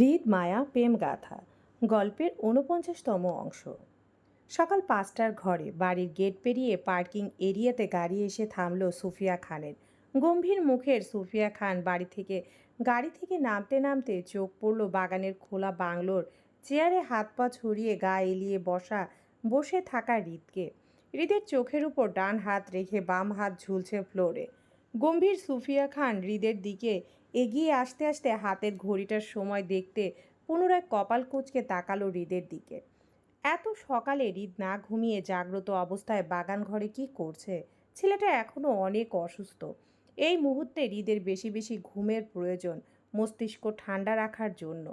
হৃদ মায়া প্রেম গাথা, গল্পের ঊনপঞ্চাশতম অংশ। সকাল পাঁচটার ঘরে বাড়ির গেট পেরিয়ে পার্কিং এরিয়াতে গাড়ি এসে থামল সুফিয়া খানের। গম্ভীর মুখের সুফিয়া খান বাড়ি থেকে, গাড়ি থেকে নামতে নামতে চোখ পড়ল বাগানের খোলা বাংলোর। চেয়ারে হাত পা ছড়িয়ে গা এলিয়ে বসা, বসে থাকা হৃদকে। হৃদের চোখের উপর ডান হাত রেখে বাম হাত ঝুলছে ফ্লোরে। গম্ভীর সুফিয়া খান হৃদের দিকে এগিয়ে আসতে আসতে হাতের ঘড়িটার সময় দেখতে পুনরায় কপাল কুচকে তাকালো হৃদের দিকে। এত সকালে হৃদ না ঘুমিয়ে জাগ্রত অবস্থায় বাগান ঘরে কি করছে? ছেলেটা এখনও অনেক অসুস্থ। এই মুহূর্তে হৃদের বেশি বেশি ঘুমের প্রয়োজন মস্তিষ্ক ঠান্ডা রাখার জন্য।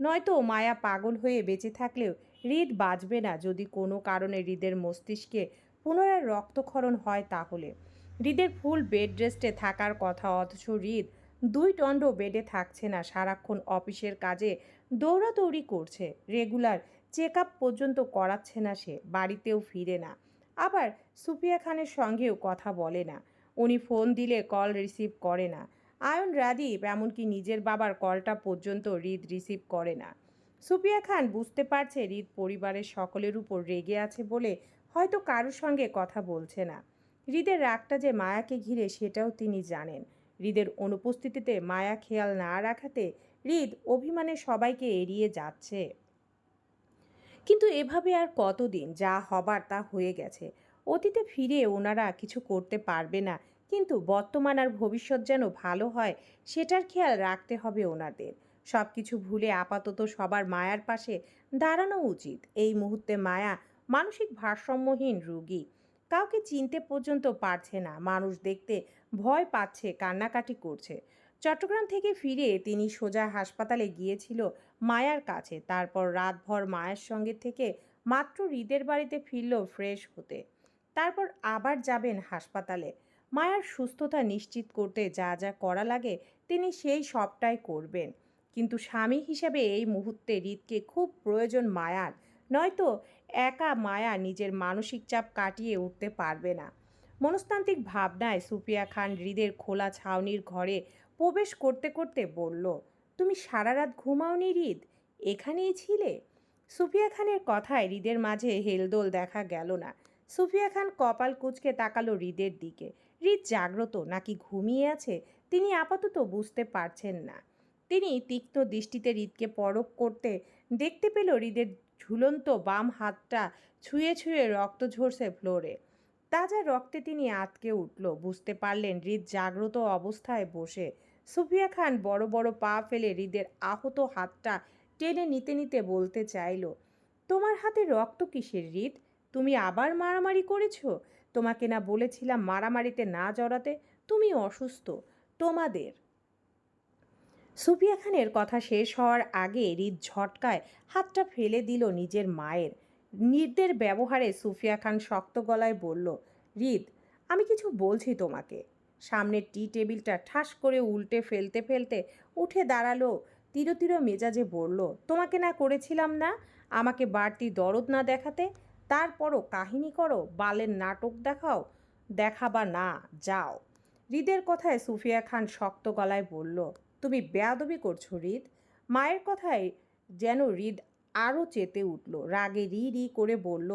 নয়তো মায়া পাগল হয়ে বেঁচে থাকলেও হৃদ বাঁচবে না যদি কোনো কারণে হৃদের মস্তিষ্কে পুনরায় রক্তক্ষরণ হয় তাহলে। হৃদের ফুল বেড রেস্টে থাকার কথা অথচ হৃদ দুই দণ্ড বেডে থাকছে না, সারাক্ষণ অফিসের কাজে দৌড়াদৌড়ি করছে। রেগুলার চেক আপ পর্যন্ত করাচ্ছে না সে, বাড়িতেও ফিরে না। আবার সুফিয়া খানের সঙ্গেও কথা বলে না। উনি ফোন দিলে কল রিসিভ করে না। আয়ন রাদীপ এমনকি নিজের বাবার কলটা পর্যন্ত হৃদ রিসিভ করে না। সুফিয়া খান বুঝতে পারছে হৃদ পরিবারের সকলের উপর রেগে আছে বলে হয়তো কারোর সঙ্গে কথা বলছে না। হৃদের রাগটা যে মায়াকে ঘিরে সেটাও তিনি জানেন। হৃদের অনুপস্থিতিতে মায়া খেয়াল না রাখাতে হৃদ অভিমানে সবাইকে এড়িয়ে যাচ্ছে। কিন্তু এভাবে আর কতদিন, যা হবার তা হয়ে গেছে। অতীতে ফিরে ওনারা কিছু করতে পারবে না, কিন্তু বর্তমান আর ভবিষ্যৎ যেন ভালো হয়, সেটার খেয়াল রাখতে হবে ওনাদের। সব কিছু ভুলে আপাতত সবার মায়ার পাশে দাঁড়ানো উচিত। এই মুহূর্তে মায়া মানসিক ভারসাম্যহীন রোগী। কাউকে চিনতে পর্যন্ত পারছে না। মানুষ দেখতে ভয় পাচ্ছে, কান্নাকাটি করছে। চট্টগ্রাম থেকে ফিরে তিনি সোজা হাসপাতালে গিয়েছিল মায়ার কাছে। তারপর রাতভর মায়ের সঙ্গে থেকে মাত্র হৃদের বাড়িতে ফিরল ফ্রেশ হতে। তারপর আবার যাবেন হাসপাতালে। মায়ার সুস্থতা নিশ্চিত করতে যা যা করা লাগে তিনি সেই সবটাই করবেন। কিন্তু স্বামী হিসেবে এই মুহূর্তে হৃদকে খুব প্রয়োজন মায়ার। নয়তো একা মায়া নিজের মানসিক চাপ কাটিয়ে উঠতে পারবে না। মনস্তান্ত্রিক ভাবনায় সুফিয়া খান হৃদের খোলা ছাউনির ঘরে প্রবেশ করতে করতে বলল, তুমি সারা রাত ঘুমাওনি হৃদ? এখানেই ছিলে? সুফিয়া খানের কথায় হৃদের মাঝে হেলদোল দেখা গেল না। সুফিয়া খান কপাল কুচকে তাকালো হৃদের দিকে। হৃদ জাগ্রত নাকি ঘুমিয়ে আছে? তিনি আপাতত বুঝতে পারছেন না। তিনি তিক্ত দৃষ্টিতে হৃদকে পরক করতে দেখতে পেল হৃদের ঝুলন্ত বাম হাতটা ছুঁয়ে ছুঁয়ে রক্ত ঝরছে ফ্লোরে। তাজা রক্তে তিনি আতকে উঠল। বুঝতে পারলেন হৃদ জাগ্রত অবস্থায় বসে। সুফিয়া খান বড় বড় পা ফেলে হৃদের আহত হাতটা টেনে নিতে নিতে বলতে চাইল, তোমার হাতে রক্ত কিসের হৃদ? তুমি আবার মারামারি করেছ? তোমাকে না বলেছিলাম মারামারিতে না জড়াতে? তুমি অসুস্থ, তোমাদের? সুফিয়া খানের কথা শেষ হওয়ার আগে হৃদ ঝটকায় হাতটা ফেলে দিল নিজের মায়ের। হৃদের ব্যবহারে সুফিয়া খান শক্ত গলায় বলল, রিদ, আমি কিছু বলছি তোমাকে। সামনের টি টেবিলটা ঠাস করে উল্টে ফেলতে ফেলতে উঠে দাঁড়াল, তিরো তিরো মেজাজে বলল, তোমাকে না করেছিলাম না? আমাকে বাড়তি দরদ না দেখাতে? তারপরও কাহিনী করো, বালের নাটক দেখাও, দেখাবা না, যাও। হৃদের কথায় সুফিয়া খান শক্ত গলায় বলল, তুমি বেয়াদবি করছ হৃদ মায়ের কথায় যেন হৃদ আরও চেতে উঠল। রাগে রি রি করে বলল,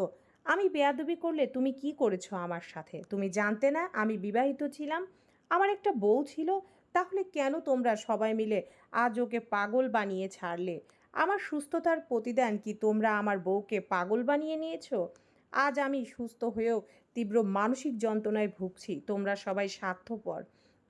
আমি বেয়াদবি করলে তুমি কি করেছ আমার সাথে? তুমি জানতে না আমি বিবাহিত ছিলাম? আমার একটা বউ ছিল, তাহলে কেন তোমরা সবাই মিলে আজ ওকে পাগল বানিয়ে ছাড়লে? আমার সুস্থতার প্রতিদান কি তোমরা আমার বউকে পাগল বানিয়ে নিয়েছো? আজ আমি সুস্থ হয়েও তীব্র মানসিক যন্ত্রণায় ভুগছি, তোমরা সবাই স্বার্থপর।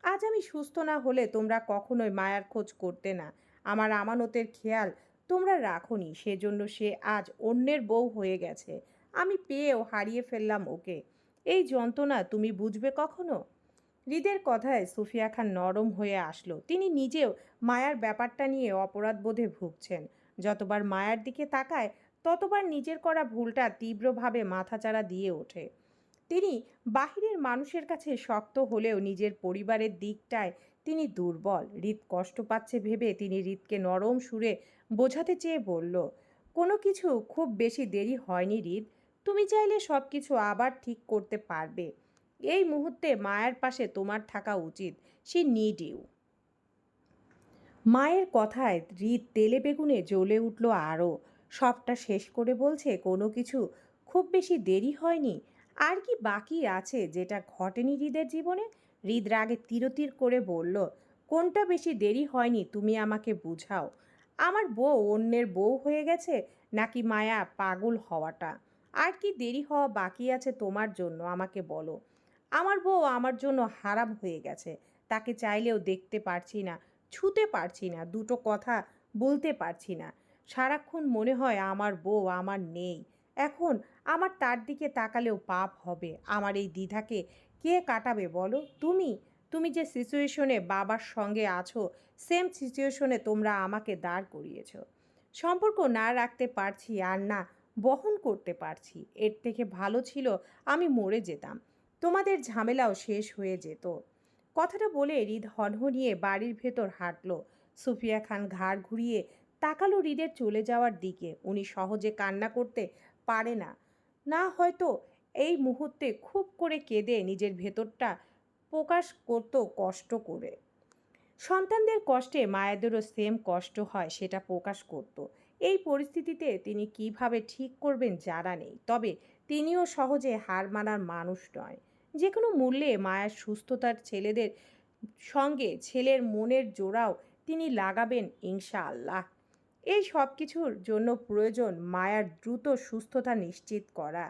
আজ আমি সুস্থ না হলে তোমরা কখনোই মায়ার খোঁজ করতে না। আমার আমানতের খেয়াল তোমরা রাখোনি, সেজন্য সে আজ অন্যের বউ হয়ে গেছে। আমি পেয়েও হারিয়ে ফেললাম ওকে। এই যন্ত্রণা তুমি বুঝবে কখনো? হৃদের কথায় সুফিয়া খান নরম হয়ে আসলো। তিনি নিজেও মায়ার ব্যাপারটা নিয়ে অপরাধবোধে ভুগছেন। যতবার মায়ার দিকে তাকায়, ততবার নিজের করা ভুলটা তীব্রভাবে মাথাচাড়া দিয়ে ওঠে। তিনি বাহিরের মানুষের কাছে শক্ত হলেও নিজের পরিবারের দিকটায় তিনি দুর্বল। হৃদ কষ্ট পাচ্ছে ভেবে তিনি হৃদকে নরম সুরে বোঝাতে চেয়ে বলল, কোনো কিছু খুব বেশি দেরি হয়নি হৃদ। তুমি চাইলে সব কিছু আবার ঠিক করতে পারবে। এই মুহূর্তে মায়ের পাশে তোমার থাকা উচিত। সে নিড ইউ মায়ের কথায় হৃদ তেলে বেগুনে জ্বলে উঠল আরও। সবটা শেষ করে বলছে, কোনো কিছু খুব বেশি দেরি হয়নি। আর কি বাকি আছে যেটা ঘটেনি হৃদের জীবনে? হৃদ রাগে তিরতির করে বলল, কোনটা বেশি দেরি হয়নি? তুমি আমাকে বুঝাও। আমার বউ অন্যের বউ হয়ে গেছে নাকি মায়া পাগল হওয়াটা? আর কি দেরি হওয়া বাকি আছে তোমার জন্য? আমাকে বলো। আমার বউ আমার জন্য হারাম হয়ে গেছে। তাকে চাইলেও দেখতে পারছি না, ছুতে পারছি না, দুটো কথা বলতে পারছি না। সারাক্ষণ মনে হয় আমার বউ আমার নেই। এখন আমার তার দিকে তাকালেও পাপ হবে। আমার এই দ্বিধাকে কে কাটাবে বলো? তুমি? তুমি যে সিচুয়েশনে বাবার সঙ্গে আছো সেম সিচুয়েশনে তোমরা আমাকে দাঁড় করিয়েছো। সম্পর্ক না রাখতে পারছি আর না বহন করতে পারছি। এর থেকে ভালো ছিল আমি মরে যেতাম। তোমাদের ঝামেলাও শেষ হয়ে যেত। কথাটা বলে হৃদ হনহনিয়ে বাড়ির ভেতর হাঁটল। সুফিয়া খান ঘাড় ঘুরিয়ে তাকালো হৃদের চলে যাওয়ার দিকে। উনি সহজে কান্না করতে পারে না। না হয়তো এই মুহূর্তে খুব করে কেঁদে নিজের ভেতরটা প্রকাশ করত কষ্ট করে। সন্তানদের কষ্টে মায়েদেরও সেম কষ্ট হয় সেটা প্রকাশ করত। এই পরিস্থিতিতে তিনি কীভাবে ঠিক করবেন জানা নেই, তবে তিনিও সহজে হার মানার মানুষ নয়। যে কোনো মূল্যে মায়ের সুস্থতার ছেলেদের সঙ্গে ছেলের মনের জোড়াও তিনি লাগাবেন ইনশাআল্লাহ। এই সব কিছুর জন্য প্রয়োজন মায়ার দ্রুত সুস্থতা নিশ্চিত করা।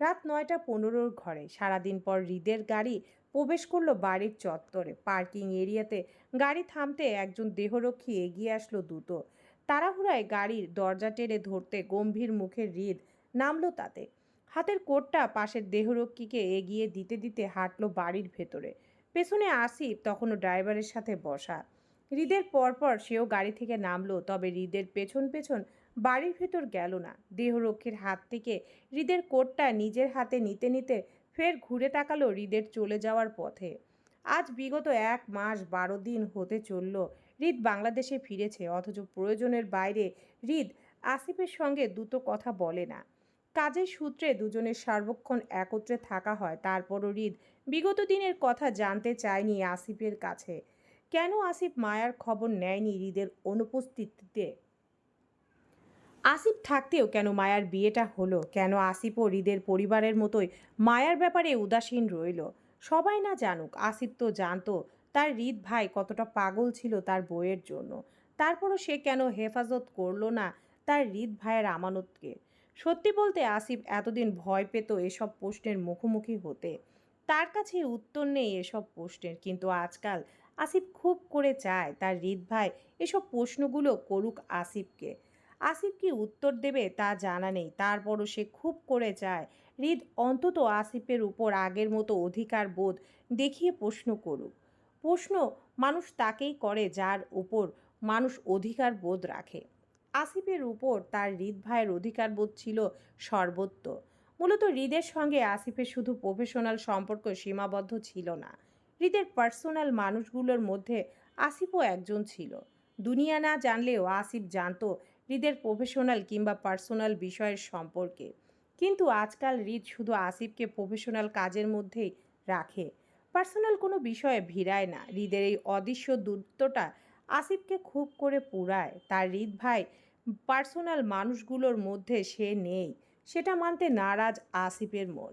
রাত নয়টা পনেরোর ঘরে। সারাদিন পর হৃদের গাড়ি প্রবেশ করল বাড়ির চত্বরে। পার্কিং এরিয়াতে গাড়ি থামতে একজন দেহরক্ষী এগিয়ে আসলো দ্রুত তাড়াহুড়ায় গাড়ির দরজা টেনে ধরতে গম্ভীর মুখের হৃদ নামলো তাতে। হাতের কোটটা পাশের দেহরক্ষীকে এগিয়ে দিতে দিতে হাঁটলো বাড়ির ভেতরে। পেছনে আসিফ তখনও ড্রাইভারের সাথে বসা। হৃদের পরপর সেও গাড়ি থেকে নামলো, তবে হৃদের পেছন পেছন বাড়ির ভেতর গেল না। দেহরক্ষীর হাত থেকে হৃদের কোটটা নিজের হাতে নিতে নিতে ফের ঘুরে তাকালো হৃদের চলে যাওয়ার পথে। আজ বিগত এক মাস বারো দিন হতে চলল, হৃদ বাংলাদেশে ফিরেছে, অথচ প্রয়োজনের বাইরে হৃদ আসিফের সঙ্গে দুটো কথা বলে না। কাজের সূত্রে দুজনের সার্বক্ষণ একত্রে থাকা হয়, তারপরও হৃদ বিগত দিনের কথা জানতে চায়নি আসিফের কাছে। কেন আসিফ মায়ার খবর নেয়নি হৃদের অনুপস্থিতিতে? আসিফ থাকতেও কেন মায়ার বিয়েটা হলো? কেন আসিফ ও হৃদের পরিবারের মতোই মায়ার ব্যাপারে উদাসীন রইল? সবাই না জানুক, আসিফ তো জানতো তার হৃদ ভাই কতটা পাগল ছিল তার বইয়ের জন্য। তারপরও সে কেন হেফাজত করল না তার হৃদ ভাইয়ের আমানতকে? সত্যি বলতে আসিফ এতদিন ভয় পেত এসব প্রশ্নের মুখোমুখি হতে। তার কাছে উত্তর নেই এসব প্রশ্নের, কিন্তু আজকাল আসিফ খুব করে চায় তার হৃদ ভাই এসব প্রশ্নগুলো করুক আসিফকে। আসিফ কি উত্তর দেবে তা জানা নেই। তারপরও সে খুব করে চায়। হৃদ অন্তত আসিফের উপর আগের মতো অধিকার বোধ দেখিয়ে প্রশ্ন করুক। প্রশ্ন মানুষ তাকেই করে যার উপর মানুষ অধিকার বোধ রাখে। আসিফের উপর তার হৃদ ভাইয়ের অধিকার বোধ ছিল সর্বত্র মূলত হৃদের সঙ্গে আসিফের শুধু প্রফেশনাল সম্পর্ক সীমাবদ্ধ ছিল না। হৃদের পার্সোনাল মানুষগুলোর মধ্যে আসিফও একজন ছিল। দুনিয়া না জানলেও আসিফ জানতো হৃদের প্রফেশনাল কিংবা পার্সোনাল বিষয়ের সম্পর্কে। কিন্তু আজকাল হৃদ শুধু আসিফকে প্রফেশনাল কাজের মধ্যেই রাখে। পার্সোনাল কোনো বিষয়ে ভিড়ায় না। হৃদের এই অদৃশ্য দূরত্বটা আসিফকে খুব করে পুরায় তার হৃদ ভাই পার্সোনাল মানুষগুলোর মধ্যে সে নেই। সেটা মানতে নারাজ আসিফের মন।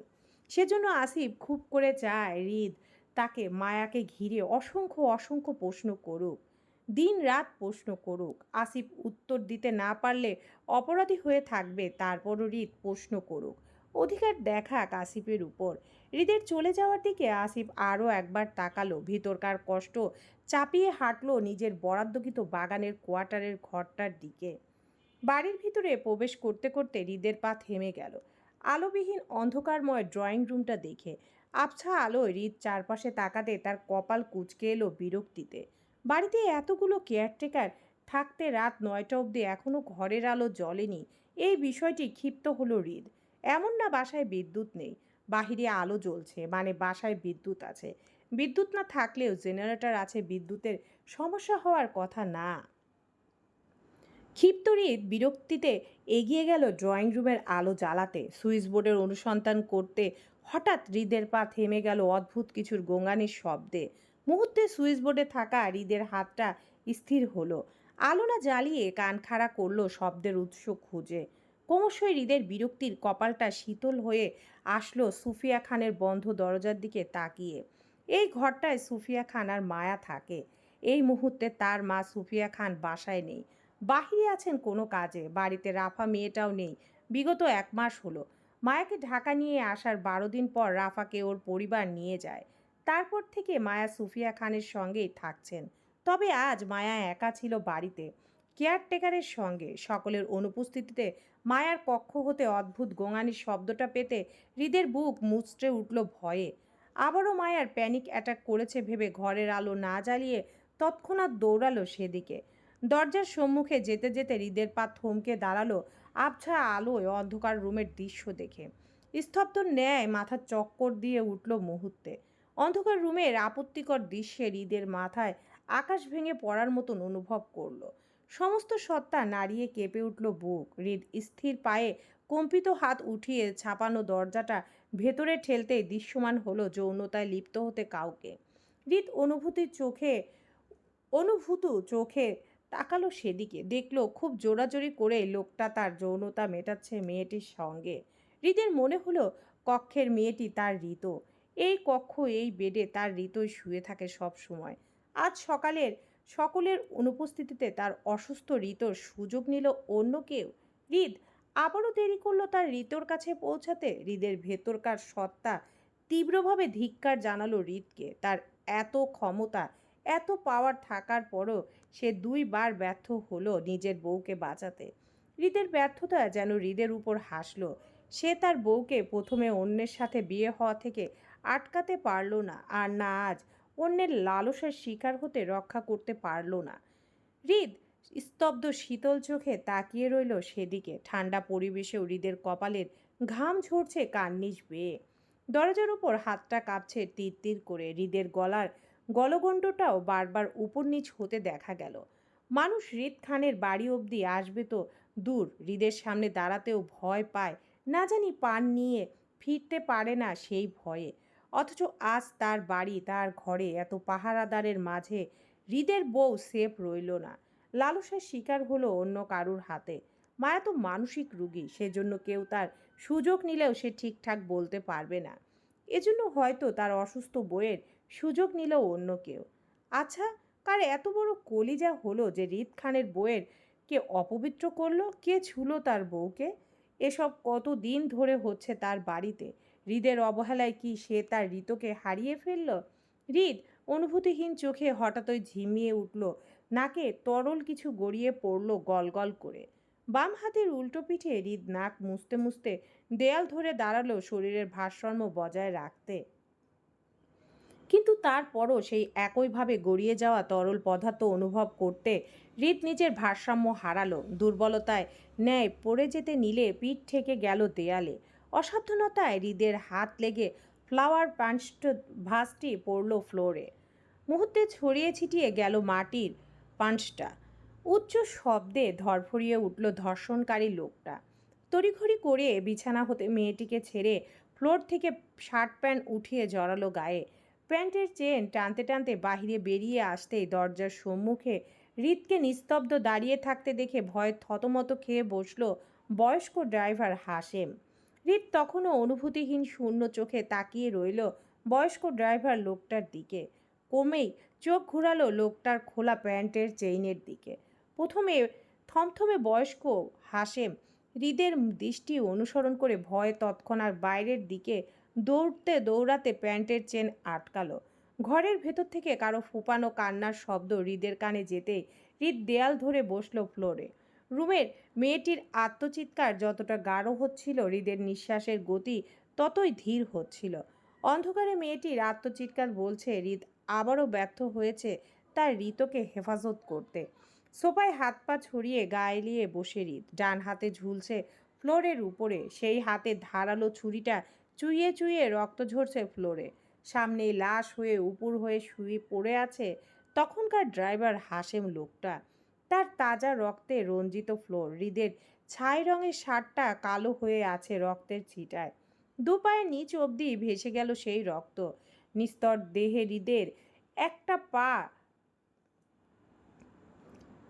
সেজন্য আসিফ খুব করে চায় হৃদ তাকে, মায়াকে ঘিরে অসংখ্য অসংখ্য প্রশ্ন করুক। দিন রাত প্রশ্ন করুক। আসিফ উত্তর দিতে না পারলে অপরাধী হয়ে থাকবে, তারপরও হৃদ প্রশ্ন করুক। অধিকার দেখাক আসিফের উপর। হৃদের চলে যাওয়ার দিকে আসিফ আরও একবার তাকালো। ভিতরকার কষ্ট চাপিয়ে হাঁটলো নিজের বরাদ্দকৃত বাগানের কোয়ার্টারের ঘরটার দিকে। বাড়ির ভিতরে প্রবেশ করতে করতে হৃদের পা থেমে গেল। আলোবিহীন অন্ধকারময় ড্রয়িং রুমটা দেখে। আবছা আলোয় হৃদ চারপাশে তাকাতে তার কপাল কুচকে এলো বিরক্তিতে। বাড়িতে এতগুলো কেয়ারটেকার থাকতে রাত নয়টা অবধি এখনও ঘরের আলো জ্বলেনি। এই বিষয়টি ক্ষিপ্ত হলো হৃদ। এমন না বাসায় বিদ্যুৎ নেই। বাহিরে আলো জ্বলছে মানে বাসায় বিদ্যুৎ আছে। বিদ্যুৎ না থাকলেও জেনারেটর আছে বিদ্যুতের। সমস্যা হওয়ার কথা না। ক্ষিপ্ত হৃদ বিরক্তিতে এগিয়ে গেল ড্রয়িং রুমের আলো জ্বালাতে। সুইচ বোর্ডের অনুসন্ধান করতে হঠাৎ হৃদের পা থেমে গেল অদ্ভুত কিছুর গোঙানির শব্দে। মুহূর্তে সুইচ বোর্ডে থাকা হৃদের হাতটা স্থির হলো। আলোনা জ্বালিয়ে কান খাড়া করল শব্দের উৎস খুঁজে। ক্রমশই হৃদের বিরক্তির কপালটা শীতল হয়ে আসলো সুফিয়া খানের বন্ধ দরজার দিকে তাকিয়ে। এই ঘরটায় সুফিয়া খান আর মায়া থাকে। এই মুহূর্তে তার মা সুফিয়া খান বাসায় নেই। বাহিরে আছেন কোনো কাজে, বাড়িতে রাফা মেয়েটাও নেই। বিগত এক মাস হলো। মায়াকে ঢাকা নিয়ে আসার বারো দিন পর রাফাকে ওর পরিবার নিয়ে যায়। তারপর থেকে মায়া সুফিয়া খানের সঙ্গেই থাকছেন। তবে আজ মায়া একা ছিল বাড়িতে। কেয়ারটেকারের সঙ্গে সকলের অনুপস্থিতিতে মায়ার কক্ষ হতে অদ্ভুত গোঙানির শব্দটা পেতে হৃদের বুক মুচড়ে উঠল ভয়ে। আবারও মায়ার প্যানিক অ্যাটাক করেছে ভেবে ঘরের আলো না জ্বালিয়ে তৎক্ষণাৎ দৌড়ালো সেদিকে। দরজার সম্মুখে যেতে যেতে হৃদের পা থমকে দাঁড়াল আবছা আলোয় অন্ধকার রুমের দৃশ্য দেখে। স্তব্ধ ন্যায় মাথা চক্কর দিয়ে উঠল মুহূর্তে। অন্ধকার রুমের আপত্তিকর দৃশ্যে হৃদের মাথায় আকাশ ভেঙে পড়ার মতন অনুভব করল। সমস্ত সত্তা নাড়িয়ে কেঁপে উঠল বুক। হৃদ স্থির পায়ে কম্পিত হাত উঠিয়ে ছাপানো দরজাটা ভেতরে ঠেলতেই দৃশ্যমান হলো যৌনতায় লিপ্ত হতে কাউকে। হৃদ অনুভূতির চোখে, অনুভূত চোখে তাকালো সেদিকে। দেখল খুব জোরাজোরি করে লোকটা তার যৌনতা মেটাচ্ছে মেয়েটির সঙ্গে। হৃদের মনে হলো কক্ষের মেয়েটি তার ঋত। এই কক্ষ এই বেডে তার ঋতই শুয়ে থাকে সব সময়। আজ সকালের সকলের অনুপস্থিতিতে তার অসুস্থ ঋতর সুযোগ নিল অন্য কেউ। হৃদ, আবারও দেরি করল তার ঋতর কাছে পৌঁছাতে। হৃদের ভেতরকার সত্তা তীব্রভাবে ধিক্কার জানালো হৃদকে। তার এত ক্ষমতা, এত পাওয়ার থাকার পরও সে দুইবার ব্যর্থ হলো নিজের বউকে বাঁচাতে। হৃদের ব্যর্থতা যেন হৃদের উপর হাসলো। সে তার বউকে প্রথমে অন্যের সাথে বিয়ে হওয়া থেকে আটকাতে পারল না আর না আজ অন্যের লালসার শিকার হতে রক্ষা করতে পারল না। হৃদ স্তব্ধ শীতল চোখে তাকিয়ে রইল সেদিকে। ঠান্ডা পরিবেশেও হৃদের কপালের ঘাম ঝরছে কান্নিস বেয়ে। দরজার উপর হাতটা কাঁপছে তীর তীর করে। হৃদের গলার গলগণ্ডটাও বারবার উপর নিচ হতে দেখা গেল। মানুষ হৃদ খানের বাড়ি অবধি আসবে তো দূর। হৃদের সামনে দাঁড়াতেও ভয় পায়। না জানি পান নিয়ে ফিরতে পারে না সেই ভয়ে। অথচ আজ তার বাড়ি তার ঘরে এত পাহারাদারের মাঝে হৃদের বউ সেফ রইল না। লালসার শিকার হলো অন্য কারুর হাতে। মায়া তো মানসিক রুগী, সেজন্য কেউ তার সুযোগ নিলেও সে ঠিকঠাক বলতে পারবে না। এজন্য হয়তো তার অসুস্থ বইয়ের সুযোগ নিল অন্য কেউ। আচ্ছা কার এত বড় কলিজা হলো যে রিত খানের বইয়ের কে অপবিত্র করল? কে ছুলো তার বউকে? এসব কত দিন ধরে হচ্ছে তার বাড়িতে? হৃদের অবহেলায় কি সে তার ঋতকে হারিয়ে ফেলল? হৃদ অনুভূতিহীন চোখে হঠাৎই ঝিমিয়ে উঠল। নাকে তরল কিছু গড়িয়ে পড়ল গল করে। বাম হাতের উল্টো পিঠে হৃদ নাক মুছতে মুছতে দেয়াল ধরে দাঁড়াল শরীরের ভারসাম্য বজায় রাখতে। কিন্তু তারপরও সেই একইভাবে গড়িয়ে যাওয়া তরল পদার্থ অনুভব করতে হৃদ নিজের ভারসাম্য হারালো। দুর্বলতায় ন্যায় পড়ে যেতে নিলে পিঠ থেকে গেল দেয়ালে। অসাবধানতায় হৃদের হাত লেগে ফ্লাওয়ার পাঞ্চট ভাসটি পড়ল ফ্লোরে। মুহূর্তে ছড়িয়ে ছিটিয়ে গেল মাটির পাঞ্চটা। উচ্চ শব্দে ধরফরিয়ে উঠল ধর্ষণকারী লোকটা। তড়িঘড়ি করে বিছানা হতে মেয়েটিকে ছেড়ে ফ্লোর থেকে শার্ট প্যান্ট উঠিয়ে জড়ালো গায়ে। প্যান্টের চেন টানতে টানতে বাহিরে বেরিয়ে আসতেই দরজার সম্মুখে হৃদকে নিস্তব্ধ দাঁড়িয়ে থাকতে দেখে ভয়ে থতমত খেয়ে বসল বয়স্ক ড্রাইভার হাসেম হৃদ তখনও অনুভূতিহীন শূন্য চোখে তাকিয়ে রইল বয়স্ক ড্রাইভার লোকটার দিকে। কমেই চোখ ঘুরালো লোকটার খোলা প্যান্টের চেইনের দিকে। প্রথমে থমথমে বয়স্ক হাসেম হৃদের দৃষ্টি অনুসরণ করে ভয়ে তৎক্ষণাৎ বাইরের দিকে দৌড়তে দৌড়াতে প্যান্টের চেন আটকালো। ঘরের ভেতর থেকে কারও ফুপানো কান্নার শব্দ হৃদের কানে যেতেই হৃদ দেয়াল ধরে বসল ফ্লোরে। রুমের মেয়েটির আত্মচিৎকার যতটা গাঢ় হচ্ছিল, হৃদের নিঃশ্বাসের গতি ততই ধীর হচ্ছিল। অন্ধকারে মেয়েটির আত্মচিৎকার বলছে, হৃদ আবারও ব্যর্থ হয়েছে তার ঋতকে হেফাজত করতে। সোফায় হাত পা ছড়িয়ে গায়ে লিয়ে বসে হৃদ। ডান হাতে ঝুলছে ফ্লোরের উপরে, সেই হাতে ধারালো ছুরিটা চুইয়ে চুইয়ে রক্ত ঝরছে ফ্লোরে। সামনে লাশ হয়ে উপুর হয়ে শুয়ে পড়ে আছে তখনকার ড্রাইভার হাসেম লোকটা। তার তাজা রক্তে রঞ্জিত ফ্লোর। হৃদের ছাই রঙের শার্টটা কালো হয়ে আছে রক্তের ছিটায়। দুপায়ের নিচ অবধি ভেসে গেল সেই রক্ত। নিস্তর দেহে হৃদের একটা পা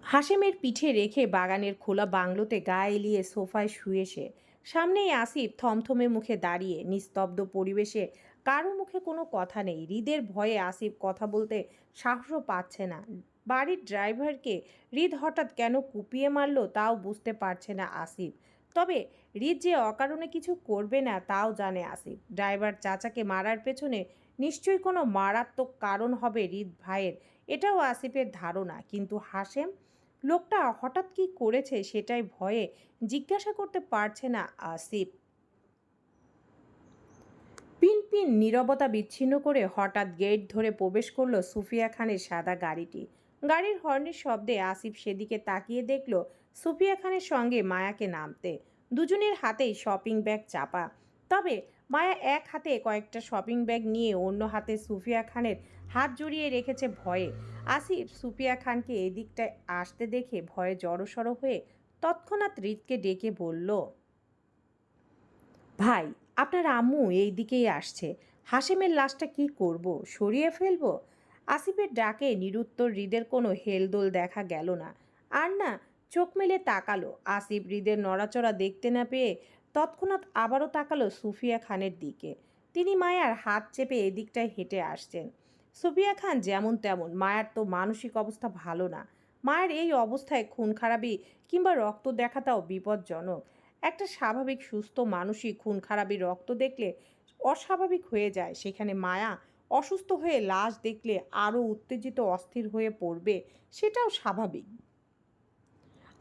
হাসেমের পিঠে রেখে বাগানের খোলা বাংলোতে গা এলিয়ে সোফায় শুয়ে সে। সামনেই আসিফ থমথমে মুখে দাঁড়িয়ে, নিস্তব্ধ পরিবেশে কারও মুখে কোনো কথা নেই। হৃদের ভয়ে আসিফ কথা বলতে সাহসও পাচ্ছে না। বাড়ির ড্রাইভারকে হৃদ হঠাৎ কেন কুপিয়ে মারল তাও বুঝতে পারছে না আসিফ। তবে হৃদ যে অকারণে কিছু করবে না তাও জানে আসিফ। ড্রাইভার চাচাকে মারার পেছনে নিশ্চয়ই কোনো মারাত্মক কারণ হবে হৃদ ভাইয়ের, এটাও আসিফের ধারণা। কিন্তু হাসেম লোকটা হঠাৎ কি করেছে সেটাই ভয়ে জিজ্ঞাসা করতে পারছে না আসিফ। পিন পিন নীরবতা বিচ্ছিন্ন করে হঠাৎ গেট ধরে প্রবেশ করল সুফিয়া খানের সাদা গাড়িটি। গাড়ির হর্নের শব্দে আসিফ সেদিকে তাকিয়ে দেখল সুফিয়া খানের সঙ্গে মায়াকে নামতে। দুজনের হাতেই শপিং ব্যাগ চাপা। তবে মায়া এক হাতে কয়েকটা শপিং ব্যাগ নিয়ে অন্য হাতে সুফিয়া খানের হাত জড়িয়ে রেখেছে ভয়ে। আসিফ সুফিয়া খানকে এদিকটায় আসতে দেখে ভয়ে জড়সড় হয়ে তৎক্ষণাৎ রিতকে ডেকে বলল, ভাই, আপনার আম্মু এই দিকেই আসছে। হাসেমের লাশটা কি করব? সরিয়ে ফেলব? আসিফের ডাকে নিরুত্তর হৃদের কোনো হেলদোল দেখা গেল না। আর না, চোখ মেলে তাকালো। আসিফ হৃদের নড়াচড়া দেখতে না পেয়ে তৎক্ষণাৎ আবারও তাকালো সুফিয়া খানের দিকে। তিনি মায়ার হাত চেপে এদিকটায় হেঁটে আসছেন। সুফিয়া খান যেমন তেমন, মায়ার তো মানসিক অবস্থা ভালো না। মায়ের এই অবস্থায় খুন খারাপি কিংবা রক্ত দেখাটাও বিপজ্জনক। একটা স্বাভাবিক সুস্থ মানুষই খুন খারাপি রক্ত দেখলে অস্বাভাবিক হয়ে যায়। সেখানে মায়া অসুস্থ হয়ে লাশ দেখলে আরও উত্তেজিত অস্থির হয়ে পড়বে সেটাও স্বাভাবিক।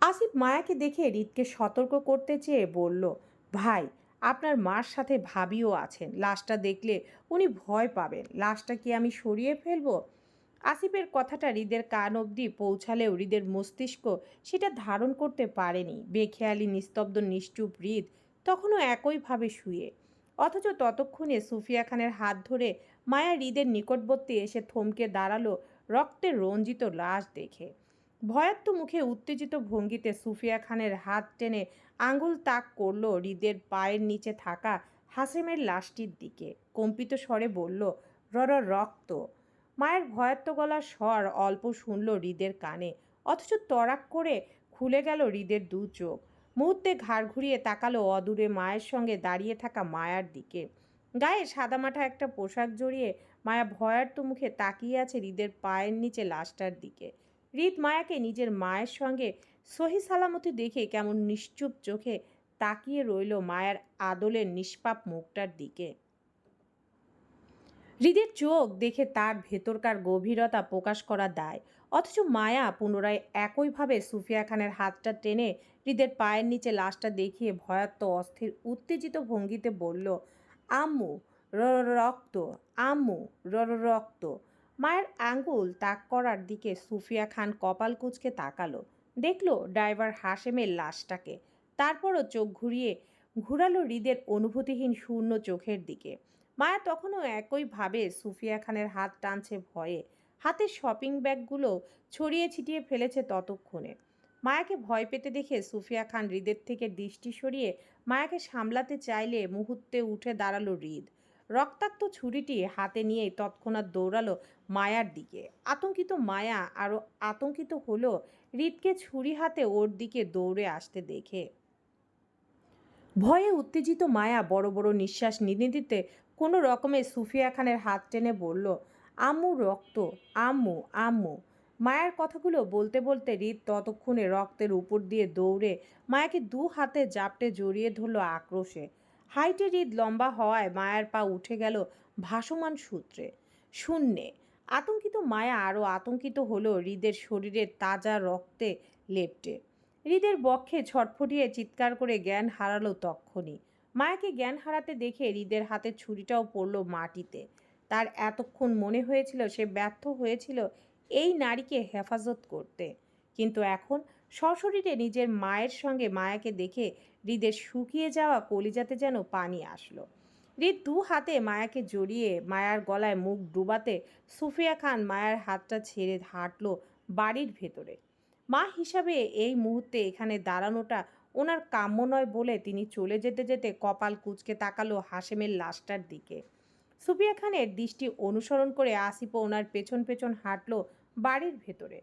আসিফ মায়াকে দেখে রিতকে সতর্ক করতে চেয়ে বলল, ভাই, আপনার মার সাথে ভাবিও আছেন। লাশটা দেখলে উনি ভয় পাবেন। লাশটা কি আমি সরিয়ে ফেলব? আসিফের কথাটা হৃদের কান অবধি পৌঁছালেও হৃদের মস্তিষ্ক সেটা ধারণ করতে পারেনি। বেখেয়ালি, নিস্তব্ধ, নিশ্চুপ হৃদ তখনও একইভাবে শুয়ে। অথচ ততক্ষণে সুফিয়া খানের হাত ধরে মায়া হৃদের নিকটবর্তী এসে থমকে দাঁড়াল রক্তে রঞ্জিত লাশ দেখে। ভয়াত্ম মুখে উত্তেজিত ভঙ্গিতে সুফিয়া খানের হাত টেনে আঙুল তাক করল হৃদের পায়ের নিচে থাকা হাসেমের লাশটির দিকে। কম্পিত স্বরে বলল, রর রক্ত। মায়ের ভয়াত্ম গলার স্বর অল্প শুনল হৃদের কানে, অথচ তরাক করে খুলে গেল হৃদের দু চোখ। মুহূর্তে ঘাড় ঘুরিয়ে তাকালো অদূরে মায়ের সঙ্গে দাঁড়িয়ে থাকা মায়ার দিকে। গায়ে সাদামাঠা একটা পোশাক জড়িয়ে মায়া ভয়ার্ত মুখে তাকিয়ে আছে হৃদের পায়ের নিচে লাশটার দিকে। হৃদ মায়াকে নিজের মায়ের সঙ্গে সহি সালামতি দেখে কেমন নিশ্চুপ চোখে তাকিয়ে রইল মায়ের আদলের নিষ্পাপ মুখটার দিকে। হৃদের চোখ দেখে তার ভেতরকার গভীরতা প্রকাশ করা দায়। অথচ মায়া পুনরায় একইভাবে সুফিয়া খানের হাতটা টেনে হৃদের পায়ের নিচে লাশটা দেখিয়ে ভয়াত্ম অস্থির, উত্তেজিত ভঙ্গিতে বলল আম্মু রক্ত আম্মু রক্ত। মায়ের আঙ্গুল তাক করার দিকে সুফিয়া খান কপাল কুচকে তাকালো। দেখল ড্রাইভার হাসেমের লাশটাকে। তারপরও চোখ ঘুরিয়ে ঘুরালো হৃদের অনুভূতিহীন শূন্য চোখের দিকে। মায়া তখনও একইভাবে সুফিয়া খানের হাত টানছে ভয়ে। হাতের শপিং ব্যাগগুলো ছড়িয়ে ছিটিয়ে ফেলেছে ততক্ষণে। মায়াকে ভয় পেতে দেখে সুফিয়া খান হৃদের থেকে দৃষ্টি সরিয়ে মায়াকে সামলাতে চাইলে মুহূর্তে উঠে দাঁড়াল হৃদ। রক্তাক্ত ছুরিটি হাতে নিয়ে তৎক্ষণাৎ দৌড়ালো মায়ার দিকে। আতঙ্কিত মায়া আরও আতঙ্কিত হলো হৃদকে ছুরি হাতে ওর দিকে দৌড়ে আসতে দেখে। ভয়ে উত্তেজিত মায়া বড় বড় নিঃশ্বাস নিতে দিতে কোনো রকমে সুফিয়া খানের হাত টেনে বলল, আম্মু রক্ত, আম্মু আম্মু। মায়ের কথাগুলো বলতে বলতে হৃদ ততক্ষণে রক্তের উপর দিয়ে দৌড়ে মায়াকে দু হাতে জাপটে জড়িয়ে ধরল আক্রোশে। হাইটে হৃদ লম্বা হওয়ায় মায়ের পা উঠে গেল ভাসমান সূত্রে। শূন্যে। আতঙ্কিত মায়া আরও আতঙ্কিত হলো হৃদের শরীরের তাজা রক্তে লেপটে। হৃদের বক্ষে ছটফটিয়ে চিৎকার করে জ্ঞান হারালো তক্ষণি। মায়াকে জ্ঞান হারাতে দেখে হৃদের হাতে ছুরিটাও পড়ল মাটিতে। তার এতক্ষণ মনে হয়েছিল সে ব্যর্থ হয়েছিল এই নারীকে হেফাজত করতে। কিন্তু এখন সশরীরে নিজের মায়ের সঙ্গে মায়াকে দেখে হৃদের শুকিয়ে যাওয়া কলিজাতে যেন পানি আসলো। হৃদ দু হাতে মায়াকে জড়িয়ে মায়ার গলায় মুখ ডুবাতে সুফিয়া খান মায়ার হাতটা ছেড়ে হাঁটলো বাড়ির ভেতরে। মা হিসাবে এই মুহূর্তে এখানে দাঁড়ানোটা ওনার কাম্য নয় বলে তিনি চলে যেতে যেতে কপাল কুচকে তাকালো হাসেমের লাশটার দিকে। সুফিয়া খানের দৃষ্টি অনুসরণ করে আসিফও ওনার পেছন পেছন হাঁটলো বাড়ির ভেতরে।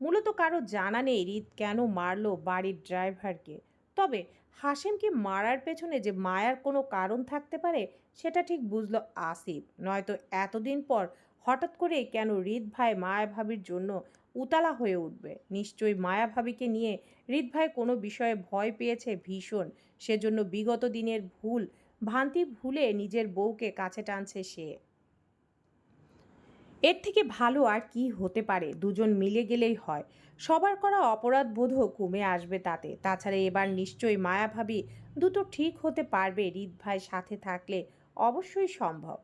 মূলত কারও জানা নেই রিত কেন মারলো বাড়ির ড্রাইভারকে। তবে হাসেমকে মারার পেছনে যে মায়ার কোনো কারণ থাকতে পারে, সেটা ঠিক বুঝলো আসিফ। নয়তো এতদিন পর হঠাৎ করে কেন রিত ভাই মায়া ভাবির জন্য উতালা হয়ে উঠবে? নিশ্চয়ই মায়া ভাবিকে নিয়ে রিত ভাই কোনো বিষয়ে ভয় পেয়েছে ভীষণ। সেজন্য বিগত দিনের ভুল ভ্রান্তি ভুলে নিজের বউকে কাছে টানছে সে। এর থেকে ভালো আর কি হতে পারে? দুজন মিলে গেলেই হয়। সবার করা অপরাধ বোধও কমে আসবে তাতে। তাছাড়া এবার নিশ্চয়ই মায়া ভাবি দুটো ঠিক হতে পারবে রিত ভাই সাথে থাকলে অবশ্যই সম্ভব।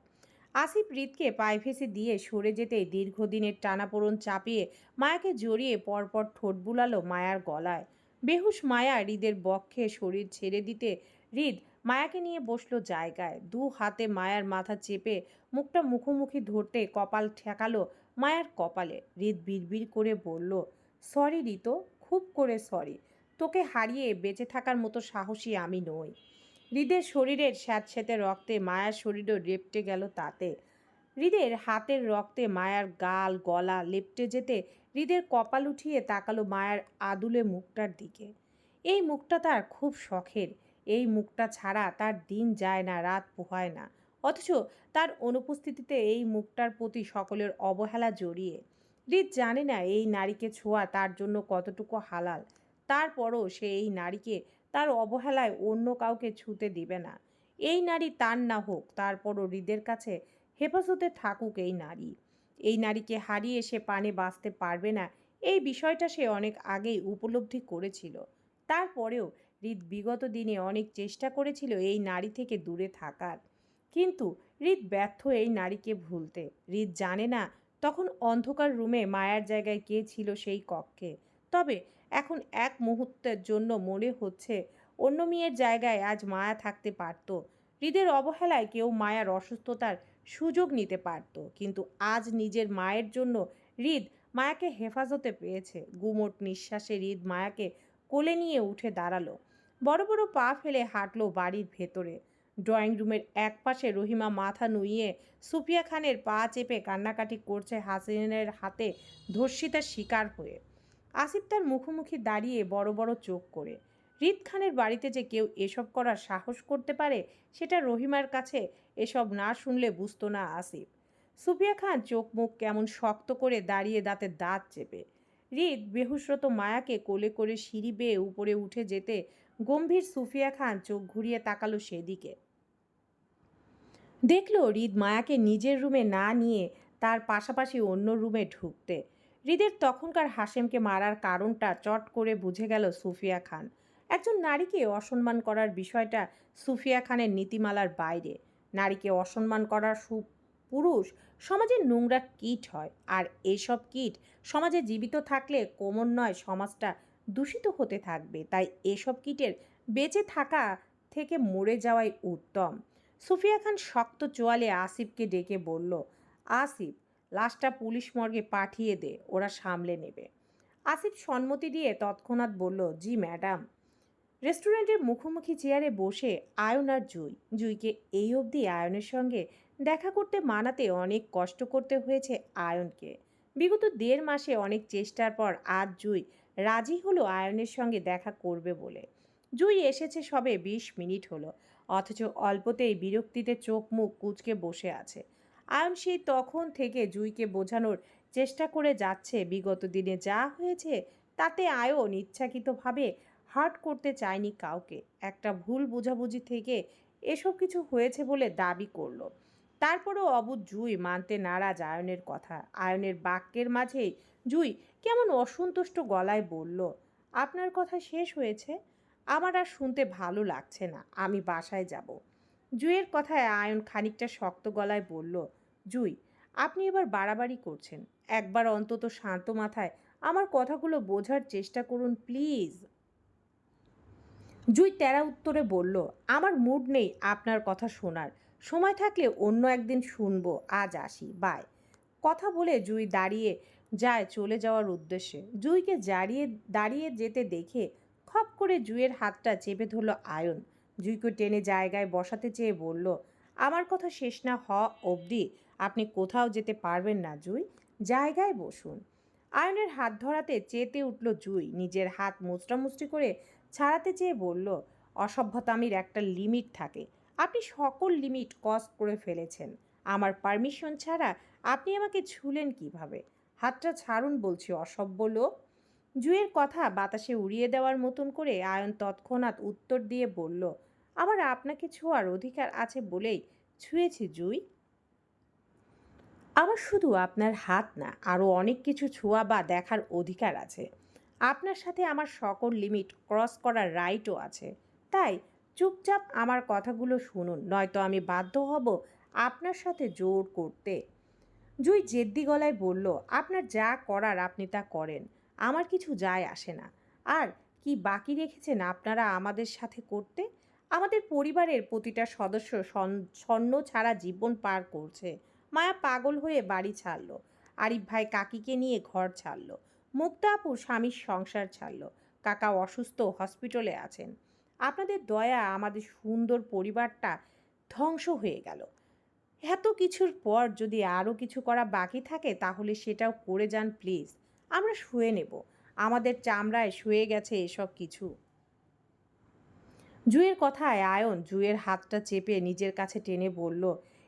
আসিফ রিতকে প্রাইভেসি দিয়ে সরে যেতেই দীর্ঘদিনের টানাপোড়ন চাপিয়ে মায়াকে জড়িয়ে পরপর ঠোঁট বুলালো মায়ার গলায়। বেহুশ মায়া হৃদের বক্ষে শরীর ছেড়ে দিতে হৃদ মায়াকে নিয়ে বসল জায়গায়। দু হাতে মায়ার মাথা চেপে মুখটা মুখোমুখি ধরতে কপাল ঠেকালো মায়ার কপালে। হৃদ বিড়বিড় করে বলল, সরি রিতো, খুব করে সরি। তোকে হারিয়ে বেঁচে থাকার মতো সাহসী আমি নই। হৃদের শরীরের স্যাঁতস্যাঁতে রক্তে মায়ার শরীরও রেপটে গেল তাতে। হৃদের হাতের রক্তে মায়ার গাল, গলা লেপটে যেতে হৃদের কপাল উঠিয়ে তাকালো মায়ার আদুলে মুখটার দিকে। এই মুখটা তার খুব শখের। এই মুখটা ছাড়া তার দিন যায় না, রাত পোহায় না। অথচ তার অনুপস্থিতিতে এই মুখটার প্রতি সকলের অবহেলা জড়িয়ে। হৃদ জানে না এই নারীকে ছোঁয়া তার জন্য কতটুকু হালাল। তারপরও সে এই নারীকে তার অবহেলায় অন্য কাউকে ছুতে দিবে না। এই নারী তার না হোক, তারপরও হৃদের কাছে হেফাজতে থাকুক এই নারী। এই নারীকে হারিয়ে সে পানে বাঁচতে পারবে না, এই বিষয়টা সে অনেক আগেই উপলব্ধি করেছিল। তারপরেও হৃদ বিগত দিনে অনেক চেষ্টা করেছিল এই নারী থেকে দূরে থাকার। কিন্তু হৃদ ব্যর্থ এই নারীকে ভুলতে। হৃদ জানে না তখন অন্ধকার রুমে মায়ার জায়গায় কে ছিল সেই কক্ষে। তবে এখন এক মুহূর্তের জন্য মনে হচ্ছে অন্য মেয়ের জায়গায় আজ মায়া থাকতে পারত। হৃদের অবহেলায় কেউ মায়ার অসুস্থতার সুযোগ নিতে পারত। কিন্তু আজ নিজের মায়ের জন্য হৃদ মায়াকে হেফাজতে পেয়েছে। গুমোট নিঃশ্বাসে হৃদ মায়াকে কোলে নিয়ে উঠে দাঁড়াল। বড় বড় পা ফেলে হাঁটলো বাড়ির ভেতরে। ড্রয়িং রুমের এক পাশে রহিমা মাথা নুইয়ে সুফিয়া খানের পা চেপে কান্নাকাটি করছে হাসিনের হাতে ধর্ষিতার শিকার হয়ে। আসিফ তার মুখোমুখি দাঁড়িয়ে বড় বড় চোখ করে। রিদ খানের বাড়িতে যে কেউ এসব করার সাহস করতে পারে, সেটা রহিমার কাছে এসব না শুনলে বুঝতো না আসিফ। সুফিয়া খান চোখ, মুখ কেমন শক্ত করে দাঁড়িয়ে দাঁতে দাঁত চেপে। রিদ বেহুশরত মায়াকে কোলে করে সিঁড়ি বেয়ে উপরে উঠে যেতে গম্ভীর সুফিয়া খান চোখ ঘুরিয়ে তাকালো সেদিকে। দেখল হৃদ মায়াকে নিজের রুমে না নিয়ে তার পাশাপাশি অন্য রুমে ঢুকতে। হৃদের তখনকার হাসেমকে মারার কারণটা চট করে বুঝে গেল সুফিয়া খান। একজন নারীকে অসম্মান করার বিষয়টা সুফিয়া খানের নীতিমালার বাইরে। নারীকে অসম্মান করার সু পুরুষ সমাজের নোংরা কীট হয়, আর এসব কীট সমাজে জীবিত থাকলে কোমর নয়, সমাজটা দূষিত হতে থাকবে। তাই এসব কীটের বেঁচে থাকা থেকে মরে যাওয়াই উত্তম। সুফিয়া খান শক্ত চোয়ালে আসিফকে ডেকে বলল, আসিফ, লাশটা পুলিশ মর্গে পাঠিয়ে দে, ওরা সামলে নেবে। আসিফ সম্মতি দিয়ে তৎক্ষণাৎ বলল, জি, ম্যাডাম। রেস্টুরেন্টের মুখোমুখি চেয়ারে বসে আয়ন আর জুই। জুইকে এই অবধি আয়নের সঙ্গে দেখা করতে মানাতে অনেক কষ্ট করতে হয়েছে আয়নকে। বিগত দেড় মাসে অনেক চেষ্টার পর আজ জুই রাজি হলো আয়নের সঙ্গে দেখা করবে বলে। জুই এসেছে সবে বিশ মিনিট হলো, অথচ অল্পতেই বিরক্তিতে চোখ মুখ কুচকে বসে আছে। আয়ন সেই তখন থেকে জুইকে বোঝানোর চেষ্টা করে যাচ্ছে, বিগত দিনে যা হয়েছে তাতে আয়ন ইচ্ছাকৃতভাবে হার্ট করতে চায়নি কাউকে। একটা ভুল বোঝাবুঝি থেকে এসব কিছু হয়েছে বলে দাবি করল। তারপরও অবুধ জুই মানতে নারাজ আয়নের কথা। আয়নের বাক্যের মাঝেই জুই কেমন অসন্তুষ্ট গলায় বলল, আপনার কথা শেষ হয়েছে? আমার আর শুনতে ভালো লাগছে না, আমি বাসায় যাব। জুইয়ের কথায় আয়ন খানিকটা শক্ত গলায় বলল, জুই, আপনি এবার বাড়াবাড়ি করছেন। একবার অন্তত শান্ত মাথায় আমার কথাগুলো বোঝার চেষ্টা করুন, প্লিজ। জুই তেরা উত্তরে বলল, আমার মুড নেই আপনার কথা শোনার। সময় থাকলে অন্য একদিন শুনব, আজ আসি বাই কথা বলে জুই দাঁড়িয়ে যায় চলে যাওয়ার উদ্দেশ্যে। জুইকে জারিয়ে, দাঁড়িয়ে যেতে দেখে খপ করে জুইয়ের হাতটা চেপে ধরলো আয়ন। জুইকে টেনে জায়গায় বসাতে চেয়ে বলল, আমার কথা শেষ না হ অবধি আপনি কোথাও যেতে পারবেন না জুই, জায়গায় বসুন। আয়নের হাত ধরাতে চেতে উঠল জুই, নিজের হাত মুচড়ামুচড়ি করে ছাড়াতে চেয়ে বলল, অসভ্যতামির একটা লিমিট থাকে আপনি সকল লিমিট ক্রস করে ফেলেছেন। আমার পারমিশন ছাড়া আপনি আমাকে ছুলেন কীভাবে? হাতটা ছাড়ুন বলছি, অসভ্য লোক। জুয়ের কথা বাতাসে উড়িয়ে দেওয়ার মতন করে আয়ন তৎক্ষণাৎ উত্তর দিয়ে বলল, আমার আপনাকে ছোঁয়ার অধিকার আছে বলেই ছুঁয়েছি জুই। আমার শুধু আপনার হাত না, আরও অনেক কিছু ছোঁয়া বা দেখার অধিকার আছে। আপনার সাথে আমার সকল লিমিট ক্রস করার রাইটও আছে। তাই চুপচাপ আমার কথাগুলো শুনুন, নয়তো আমি বাধ্য হব আপনার সাথে জোর করতে। জুই জেদ্দি গলায় বলল, আপনার যা করার আপনি তা করেন, আমার কিছু যায় আসে না। আর কি বাকি রেখেছেন আপনারা আমাদের সাথে করতে? আমাদের পরিবারের প্রতিটা সদস্য স্বর্ণ ছাড়া জীবন পার করছে। মায়া পাগল হয়ে বাড়ি ছাড়লো, আরিফ ভাই কাকিকে নিয়ে ঘর ছাড়লো মুক্তা আপু স্বামীর সংসার ছাড়লো, কাকা অসুস্থ হসপিটালে আছেন। আপনাদের দয়া, আমাদের সুন্দর পরিবারটা ধ্বংস হয়ে গেল। এত কিছুর পর যদি আরও কিছু করা বাকি থাকে, তাহলে সেটাও করে যান, প্লিজ। আমরা শুয়ে নেব। আমাদের চামড়ায় শুয়ে গেছে এসব কিছু। জুয়ের কথায় আয়ন জুয়ের হাতটা চেপে নিজের কাছে টেনে বলল,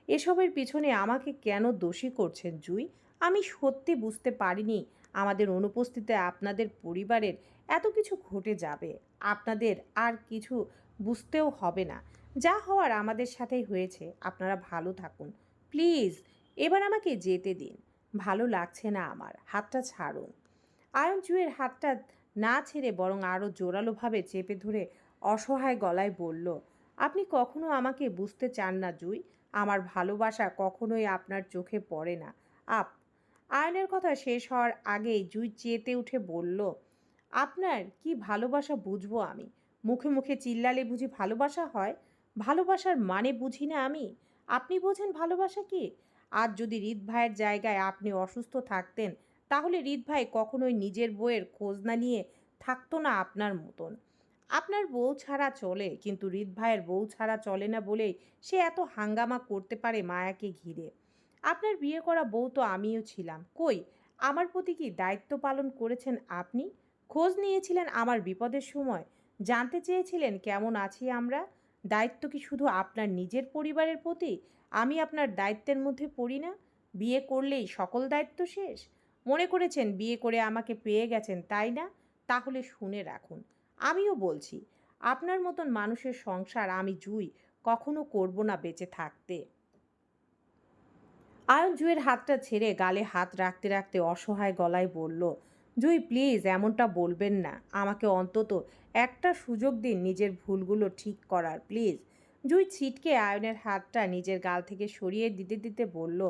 এসবের পিছনে আমাকে কেন দোষী করছেন জুই? আমি সত্যি বুঝতে পারিনি। আমাদের অনুপস্থিতিতে আপনাদের পরিবারের এত কিছু ঘটে যাবে, আপনাদের আর কিছু বুঝতেও হবে না। যা হওয়ার আমাদের সাথেই হয়েছে, আপনারা ভালো থাকুন। প্লিজ, এবার আমাকে যেতে দিন। ভালো লাগছে না আমার, হাতটা ছাড়ুন। আয়ন জুয়ের হাতটা না ছেড়ে বরং আরও জোরালোভাবে চেপে ধরে অসহায় গলায় বলল, আপনি কখনো আমাকে বুঝতে চান না জুই? আমার ভালোবাসা কখনোই আপনার চোখে পড়ে না। আপ। আয়নের কথা শেষ হওয়ার আগেই জুই চেতে উঠে বলল আপনার কি ভালোবাসা বুঝব আমি? মুখে মুখে চিল্লালে বুঝি ভালোবাসা হয়? ভালোবাসার মানে বুঝি না আমি? আপনি বোঝেন ভালোবাসা কি? আজ যদি হৃদ ভাইয়ের জায়গায় আপনি অসুস্থ থাকতেন, তাহলে হৃদ ভাই কখনোই নিজের বইয়ের খোঁজ না নিয়ে থাকতো না আপনার মতন। আপনার বউ ছাড়া চলে, কিন্তু হৃদ ভাইয়ের বউ ছাড়া চলে না বলেই সে এত হাঙ্গামা করতে পারে মায়াকে ঘিরে। আপনার বিয়ে করা বউ তো আমিও ছিলাম। কই? আমার প্রতি কি দায়িত্ব পালন করেছেন আপনি? খোঁজ নিয়েছিলেন আমার বিপদের সময়। জানতে চেয়েছিলেন, কেমন আছি আমরা? দায়িত্ব কি শুধু আপনার নিজের পরিবারের প্রতি? আমি আপনার দায়িত্বের মধ্যে পড়ি না? বিয়ে করলেই সকল দায়িত্ব শেষ? মনে করেছেন বিয়ে করে আমাকে পেয়ে গেছেন, তাই না? তাহলে শুনে রাখুন। আমিও বলছি, আপনার মতন মানুষের সংসার আমি জুই, কখনো করব না বেঁচে থাকতে। আয়ন জুয়ের হাতটা ছেড়ে গালে হাত রাখতে রাখতে অসহায় গলায় বলল জুই, প্লিজ এমনটা বলবেন না। আমাকে অন্তত একটা সুযোগ দিন নিজের ভুলগুলো ঠিক করার, প্লিজ। জুই ছিটকে আয়নের হাতটা নিজের গাল থেকে সরিয়ে দিতে দিতে বলল,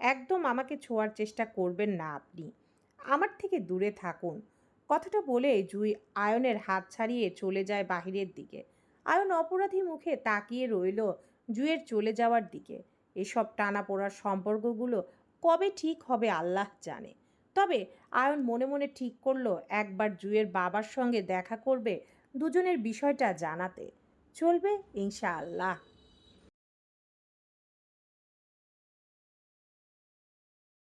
একদম আমাকে ছোঁয়ার চেষ্টা করবেন না আপনি। আমার থেকে দূরে থাকুন। কথাটা বলে জুই আয়নের হাত ছাড়িয়ে চলে যায় বাহিরের দিকে। আয়ন অপরাধী মুখে তাকিয়ে রইল জুয়ের চলে যাওয়ার দিকে। এসব টানা পোড়ার সম্পর্কগুলো কবে ঠিক হবে আল্লাহ জানে। তবে আয়ন মনে মনে ঠিক করল, একবার জুয়ের বাবার সঙ্গে দেখা করবে, দুজনের বিষয়টা জানাতে। চলবে ইনশাআল্লাহ।